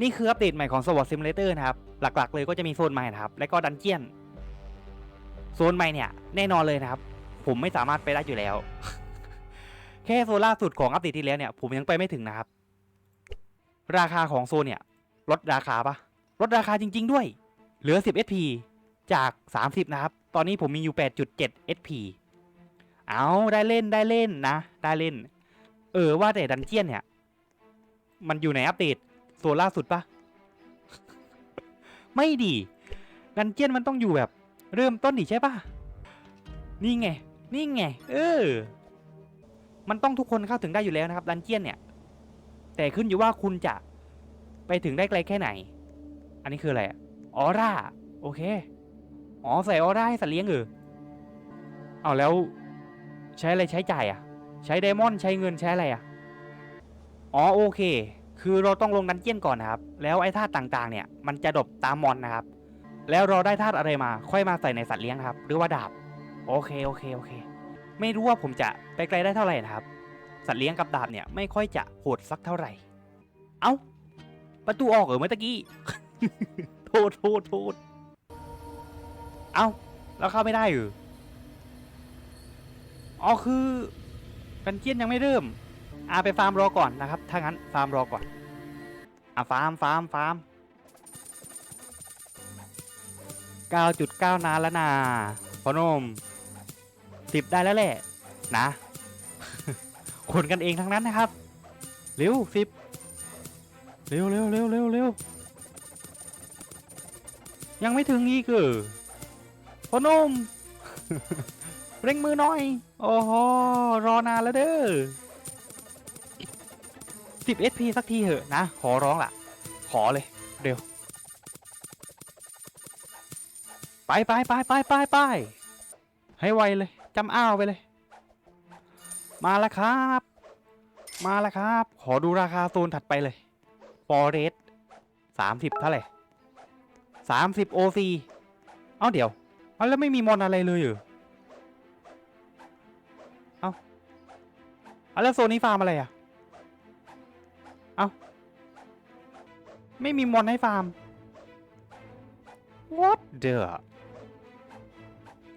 นี่คืออัปเดตใหม่ของ SWOT Simulator นะครับ หลักๆ เลยก็จะมีโซนใหม่นะครับ และก็ดันเจียน โซนใหม่เนี่ย แน่นอนเลยนะครับ ผมไม่สามารถไปได้อยู่แล้ว แค่โซนล่าสุดของอัปเดตที่แล้วเนี่ย ผมยังไปไม่ถึงนะครับ ราคาของโซนเนี่ย ลดราคาปะลดราคาจริง ๆ ด้วย เหลือ 10 SP จาก 30 นะครับ ตอนนี้ผมมีอยู่ 8.7 SP เอาได้เล่นได้เล่นนะ ได้เล่น เออว่าแต่ดันเจียนเนี่ย มันอยู่ในอัปเดต โซนล่าสุดปะไม่ดี ดันเจียนมันต้องอยู่แบบ เริ่มต้นดิใช่ปะนี่ไง นี่ไง เออ มันต้องทุกคนเข้าถึงได้อยู่แล้วนะครับ ดันเจียนเนี่ย แต่ขึ้นอยู่ว่าคุณจะไปถึงได้ไกลแค่ไหน อันนี้คืออะไรอออร่า โอเค อ๋อใส่ออร่าให้สัตว์เลี้ยงเออเอาแล้ว ใช้อะไรใช้จ่ายอะใช้ไดมอนด์ใช้เงินใช้อะไรอะอ๋อโอเค คือเราต้องลงดันเจี้ยนก่อนนะครับ แล้วไอ้ธาตุต่างๆเนี่ย มันจะดรอปตามมอนนะครับ แล้วเราได้ธาตุอะไรมา ค่อยมาใส่ในสัตว์เลี้ยงครับ หรือว่าดาบ โอเคโอเคโอเค ไม่รู้ว่าผมจะไปไกลได้เท่าไหร่นะครับ สัตว์เลี้ยงกับดาบเนี่ยไม่ค่อยจะโหดสักเท่าไหร่ เอ้า ประตูออกเหรอเมื่อกี้ โทษโทษโทษเอ้าแล้วเข้าไม่ได้หรออ๋อคือดันเจี้ยนยังไม่เริ่ม อ่าไปฟาร์มรอก่อนนะครับ ถ้างั้นฟาร์มรอก่อน อะฟาร์มฟาร์มฟาร์ม9.9นานแล้วนะพอนมสิบได้แล้วแหละนะ คนกันเองทั้งนั้นนะครับ เร็วสิบเร็วเร็วเร็วเร็วเร็วยังไม่ถึงอีกเออพอนม เร่งมือหน่อย โอ้โหรอนานแล้วเด้อ 10 SP สักทีเหอะนะ ขอร้องล่ะ ขอเลย เร็ว ไปไปไปไปไปไปให้ไวเลยจำอ้าวไปเลย มาแล้วครับ มาแล้วครับ ขอดูราคาโซนถัดไปเลย Forest 30เท่าไหร่30 OC เอ้าเดี๋ยวเอาแล้วไม่มีมอนอะไรเลยเหรอเอ้าเอาแล้วโซนนี้ฟาร์มอะไรอะ ไม่มีมอนให้ฟาร์ม What the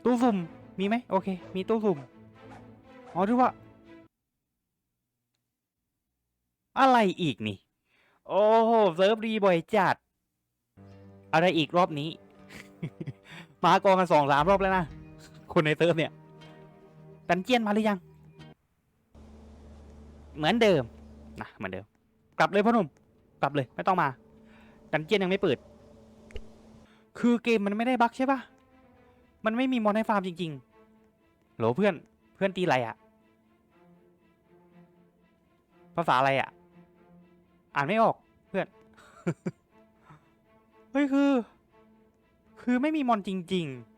ตู้สุ่ม มีไหม โอเค มีตู้สุ่ม อ๋อหรือว่า อะไรอีกนี่ โอ้โหเซิร์ฟรีบ่อยจัด อะไรอีกรอบนี้ มากองกันสองสามรอบแล้วนะ คนในเซิร์ฟเนี่ย ดันเจียนมาหรือยัง เหมือนเดิม นะ เหมือนเดิม กลับเลยพ่อหนุ่ม กลับเลยไม่ต้องมา ดันเจียนยังไม่เปิด คือเกมมันไม่ได้บั๊กใช่ปะมันไม่มีมอนให้ฟาร์มจริงๆโหลเพื่อน เพื่อนตีอะไรอะภาษาอะไรอะอ่านไม่ออกเพื่อน เฮ้ยคือ คือไม่มีมอนจริง ๆ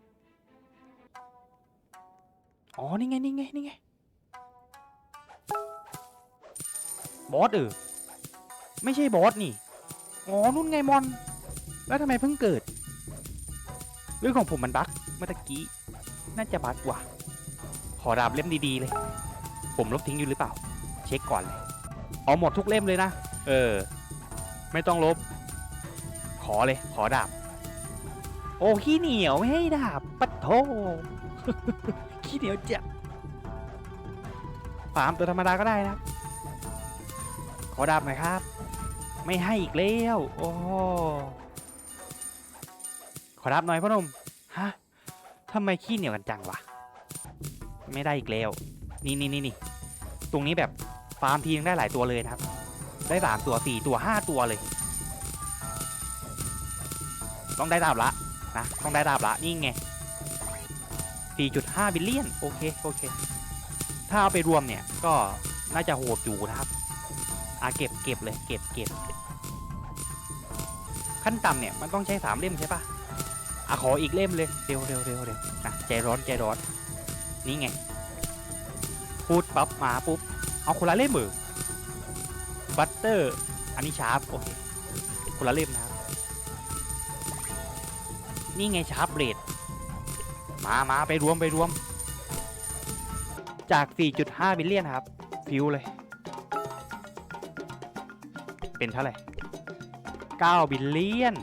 อ๋อ นี่ไง นี่ไง นี่ไง บอสเออ ไม่ใช่บอสนี่ อ๋อ นู่นไงมอน แล้วทำไมเพิ่งเกิด เรื่องของผมมันบั๊กเมื่อกี้ น่าจะบั๊กว่ะ ขอดาบเล่มดีๆเลย ผมลบทิ้งอยู่หรือเปล่า เช็คก่อนเลย เอาหมดทุกเล่มเลยนะ เออ ไม่ต้องลบ ขอเลย ขอดาบ โอ้ขี้เหนียวไม่ให้ดาบ ปัดโทขี้เหนียวจัดฟาร์มตัวธรรมดาก็ได้นะ ขอดาบหน่อยครับ ไม่ให้อีกแล้ว โอ้ขอรับหน่อยพ่อหนุ่มฮะทำไมขี้เหนียวกันจังวะ ไม่ได้อีกแล้ว นี่นี่นี่นี่ตรงนี้แบบฟาร์มทีนึงได้หลายตัวเลยนะครับ ได้สามตัวสี่ตัวห้าตัวเลย ต้องได้ดาบละนะ ต้องได้ดาบละนี่ไง4.5 บิลเลียน โอเค โอเค ถ้าเอาไปรวมเนี่ย ก็น่าจะโหดอยู่นะครับ อะเก็บเก็บเลย เก็บเก็บ ขั้นต่ำเนี่ยมันต้องใช้สามเล่มใช่ปะอะขออีกเล่มเลยเร็วเร็วเร็วเร็วนะใจร้อนใจร้อนนี่ไงพูดปั๊บมาปุ๊บเอาคนละเล่มมือบัตเตอร์อันนี้ชาร์ปโอเคคนละเล่มนะครับนี่ไงชาร์ปเบรดมามาไปรวมไปรวม จาก 4.5บิลเลียนครับ ฟิวเลย เป็นเท่าไหร่ 9 บิลเลียน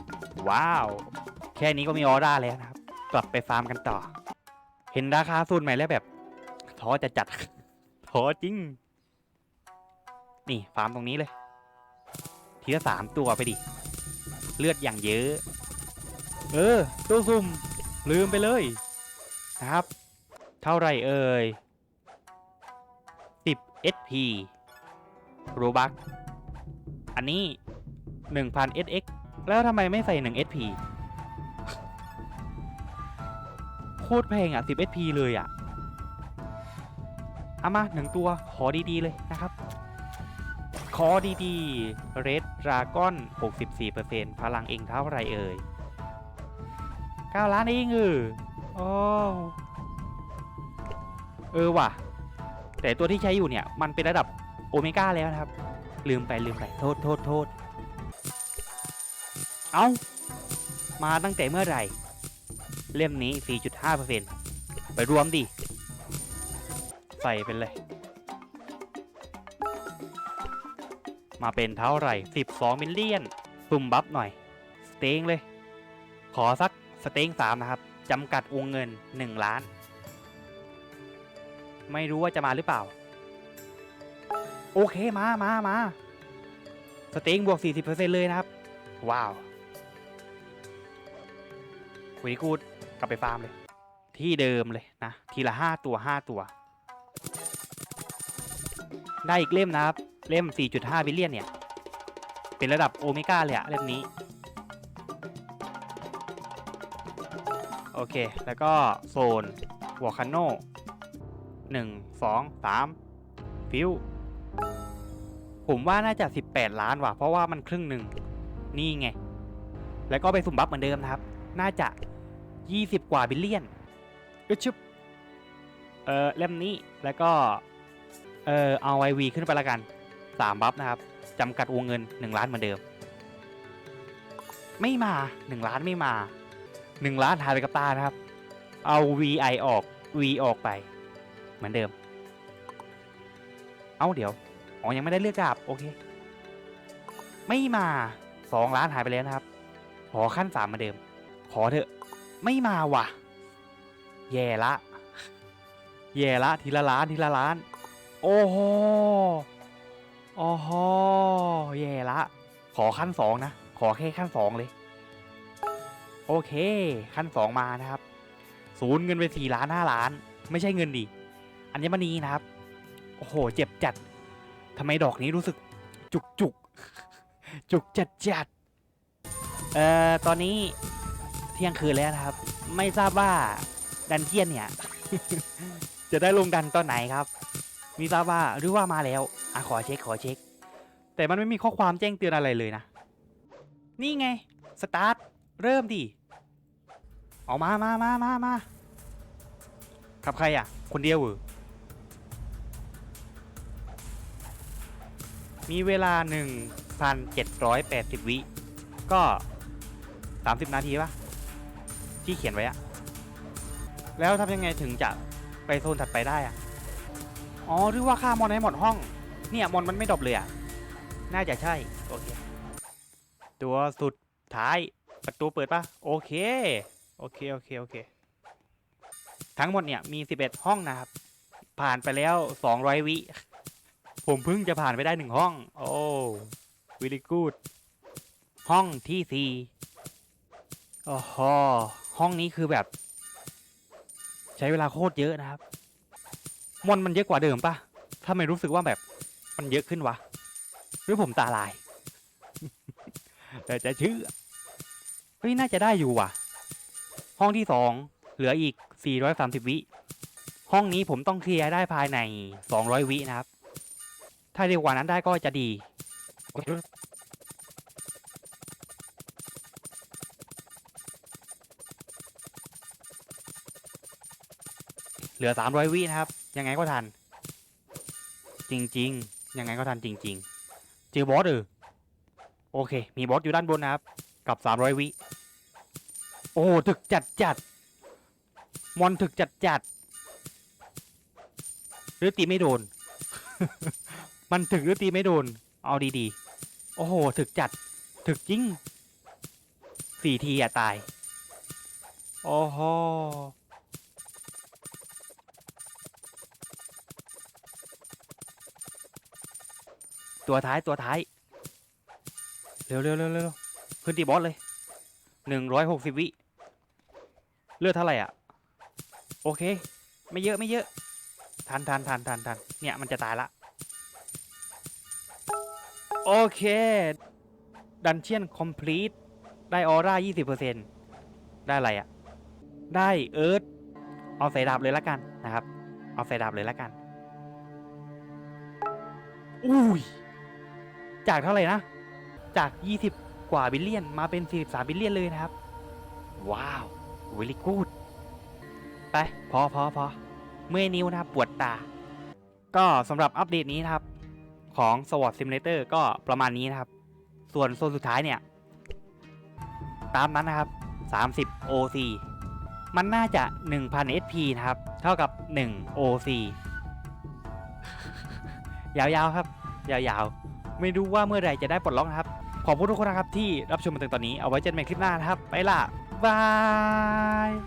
ว้าว แค่นี้ก็มีออร่าแล้วนะครับ กลับไปฟาร์มกันต่อ เห็นราคาสูตรใหม่แล้วแบบท้อจะจัดท้อจริง นี่ฟาร์มตรงนี้เลย ทีละสามตัวไปดิ เลือดอย่างเยอะ เออ ตัวซุ่ม ลืมไปเลย นะครับ เท่าไรเอ่ย10 SP โรบักอันนี้ 1,000 SX แล้วทำไมไม่ใส่ 1 SP โคตรแพงอะ 10 SP เลยอะ เอามาหนึ่งตัวขอดี ๆ เลยนะครับ ขอดีๆ Red Dragon 64%พลังเองเท่าไรเอ่ย 9 ล้านเองเออโอ้เออว่ะ แต่ตัวที่ใช้อยู่เนี่ย มันเป็นระดับโอเมก้าแล้วนะครับ ลืมไปลืมไป โทษโทษโทษ เอามาตั้งแต่เมื่อไหร่ เล่มนี้ 4.5%ไปรวมดิ ใส่ไปเลย มาเป็นเท่าไหร่ 12 มิลเลียนสุ่มบัฟหน่อย สเต็งเลย ขอสักสเต็ง3นะครับ จำกัดวงเงิน 1 ล้าน ไม่รู้ว่าจะมาหรือเปล่า โอเคมามามาสเต็งบวก 40%เลยนะครับ ว้าว คุยกูกลับไปฟาร์มเลย ที่เดิมเลยนะ ทีละ5ตัว5ตัว ได้อีกเล่มนะครับ เล่ม 4.5 บิลเลียนเนี่ย เป็นระดับโอเมก้าเลยอะเล่มนี้ โอเค แล้วก็โซนวอลคาโนหนึ่งสองสามฟิวผมว่าน่าจะ 18 ล้านว่ะ เพราะว่ามันครึ่งหนึ่ง นี่ไง แล้วก็ไปสุ่มบัฟเหมือนเดิมนะครับ น่าจะ 20 กว่าบิลเลียนอึดชึบเออเล่มนี้แล้วก็ เออเอาไอวีขึ้นไปละกัน3บัฟนะครับจำกัดวงเงิน 1 ล้านเหมือนเดิม ไม่มา 1 ล้านไม่มา 1 ล้านหายไปกับตานะครับ เอา VI ออก V ออกไป เหมือนเดิม เอาเดี๋ยวอ๋อยังไม่ได้เลือกดาบโอเค ไม่มา 2 ล้านหายไปแล้วนะครับ ขอขั้น3เหมือนเดิม ขอเถอะ ไม่มาว่ะ แย่ละ แย่ละ ทีละล้านทีละล้าน โอ้โหโอ้โหแย่ละ ขอขั้นสองนะ ขอแค่ขั้นสองเลย โอเค ขั้นสองมานะครับ ศูนย์เงินไปสี่ล้านห้าล้าน ไม่ใช่เงินดิอัญมณีนะครับ โอ้โห เจ็บจัด ทำไมดอกนี้รู้สึกจุกจุกจุกจัดจัดเอ่อ ตอนนี้ เที่ยงคืนแล้วนะครับ ไม่ทราบว่าดันเจียนเนี่ย จะได้ลงดันตอนไหนครับมีทราบว่าหรือว่ามาแล้วอะขอเช็คขอเช็ค แต่มันไม่มีข้อความแจ้งเตือนอะไรเลยนะ นี่ไงสตาร์ทเริ่มดิออกมามามามามาขับใครอะ คนเดียวเหรอมีเวลา 1,780 วิ ก็ 30 นาทีปะ ที่เขียนไว้อะแล้วทำยังไงถึงจะไปโซนถัดไปได้อะอ๋อหรือว่าฆ่ามอนให้หมดห้อง เนี่ยมอนมันไม่ดรอปเลยอะน่าจะใช่ โอเค ตัวสุดท้ายประตูเปิดปะโอเค โอเค โอเค โอเค ทั้งหมดเนี่ยมี 11 ห้องนะครับ ผ่านไปแล้ว 200 วิ ผมเพิ่งจะผ่านไปได้หนึ่งห้อง โอ้วิล y กูดห้องที่สี่โอ้โห ห้องนี้คือแบบ ใช้เวลาโคตรเยอะนะครับ มอนมันเยอะกว่าเดิมปะถ้าไม่รู้สึกว่าแบบมันเยอะขึ้นวะ หรือผมตาลาย แต่จะเชื่อเฮ้ยน่าจะได้อยู่ว่ะ ห้องที่สองเหลืออีก 430 วิ ห้องนี้ผมต้องเคลียร์ได้ภายใน 200 วินะครับ ถ้าเร็วกว่านั้นได้ก็จะดี เหลือ300วินะครับ ยังไงก็ทัน จริง ๆ ยังไงก็ทันจริง ๆ เจอบอสเออโอเค มีบอสอยู่ด้านบนนะครับ กับ300วิ โอ้ถึกจัดจัดมอนถึกจัดจัดหรือตีไม่โดน มันถึกหรือตีไม่โดน เอาดีๆ โอ้โห ถึกจัด ถึกจริงสี่ทีอะตาย โอ้โห ตัวท้ายตัวท้าย เร็วเร็วเร็วเร็วขึ้นตีบอสเลยหนึ่งร้อยหกสิบวิ เลือดเท่าไหร่อะ โอเค ไม่เยอะไม่เยอะ ทันทันทันทันทันเนี่ยมันจะตายละ โอเค ดันเชียนคอมพลีทได้ออร่า20%ได้อะไรอะ ได้เอิร์ธเอาใส่ดาบเลยละกันนะครับ เอาใส่ดาบเลยละกัน อุ้ย จากเท่าไหร่นะ จาก 20 กว่าบิลเลียนมาเป็น 43 บิลเลียนเลยนะครับ ว้าววิล y กูดไป พอพอพอเมื่อยนิ้วนะครับ ปวดตา ก็สำหรับอัปเดตนี้นะครับ ของ SWOT Simulator ก็ประมาณนี้นะครับ ส่วนโซนสุดท้ายเนี่ย ตามนั้นนะครับ 30 OC มันน่าจะ 1,000 SP นะครับ เท่ากับ 1 OC ยาวๆครับ ยาวๆ ไม่รู้ว่าเมื่อไหร่จะได้ปลดล็อกนะครับ ขอบคุณทุกคนนะครับที่รับชมมาถึงตอนนี้ เอาไว้เจอกันใหม่คลิปหน้านะครับ ไปละบาย